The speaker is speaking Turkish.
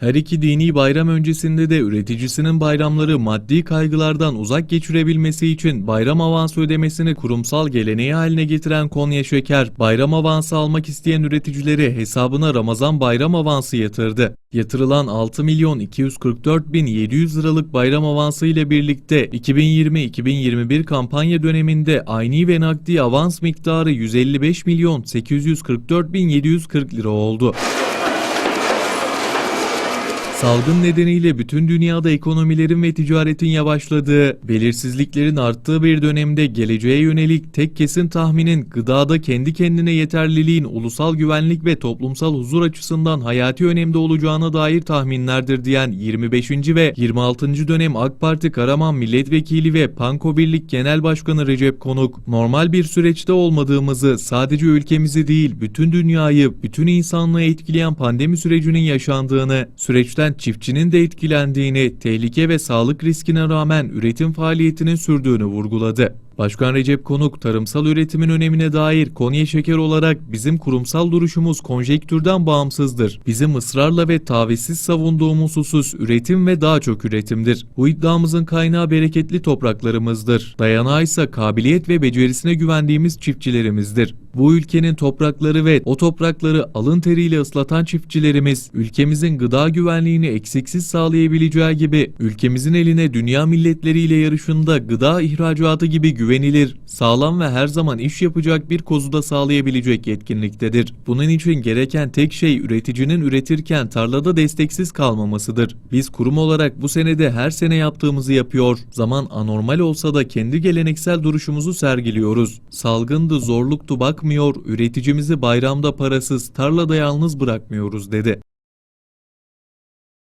Her iki dini bayram öncesinde de üreticisinin bayramları maddi kaygılardan uzak geçirebilmesi için bayram avansı ödemesini kurumsal geleneği haline getiren Konya Şeker, bayram avansı almak isteyen üreticileri hesabına Ramazan bayram avansı yatırdı. Yatırılan 6 milyon 244 bin 700 liralık bayram avansı ile birlikte 2020-2021 kampanya döneminde ayni ve nakdi avans miktarı 155 milyon 844 bin 740 lira oldu. Salgın nedeniyle bütün dünyada ekonomilerin ve ticaretin yavaşladığı, belirsizliklerin arttığı bir dönemde geleceğe yönelik tek kesin tahminin gıdada kendi kendine yeterliliğin ulusal güvenlik ve toplumsal huzur açısından hayati önemde olacağına dair tahminlerdir diyen 25. ve 26. dönem AK Parti Karaman Milletvekili ve Panko Birlik Genel Başkanı Recep Konuk, normal bir süreçte olmadığımızı, sadece ülkemizi değil bütün dünyayı, bütün insanlığı etkileyen pandemi sürecinin yaşandığını, süreçten çiftçinin de etkilendiğini, tehlike ve sağlık riskine rağmen üretim faaliyetinin sürdüğünü vurguladı. Başkan Recep Konuk, tarımsal üretimin önemine dair Konya Şeker olarak bizim kurumsal duruşumuz konjektürden bağımsızdır. Bizim ısrarla ve tavizsiz savunduğumuz husus üretim ve daha çok üretimdir. Bu iddiamızın kaynağı bereketli topraklarımızdır. Dayanağı ise kabiliyet ve becerisine güvendiğimiz çiftçilerimizdir. Bu ülkenin toprakları ve o toprakları alın teriyle ıslatan çiftçilerimiz, ülkemizin gıda güvenliğini eksiksiz sağlayabileceği gibi, ülkemizin eline dünya milletleriyle yarışında gıda ihracatı gibi güvenilir, sağlam ve her zaman iş yapacak bir kozuda sağlayabilecek yetkinliktedir. Bunun için gereken tek şey üreticinin üretirken tarlada desteksiz kalmamasıdır. Biz kurum olarak bu senede her sene yaptığımızı yapıyor, zaman anormal olsa da kendi geleneksel duruşumuzu sergiliyoruz. Salgındı, zorluktu bakmıyor, üreticimizi bayramda parasız, tarlada yalnız bırakmıyoruz dedi.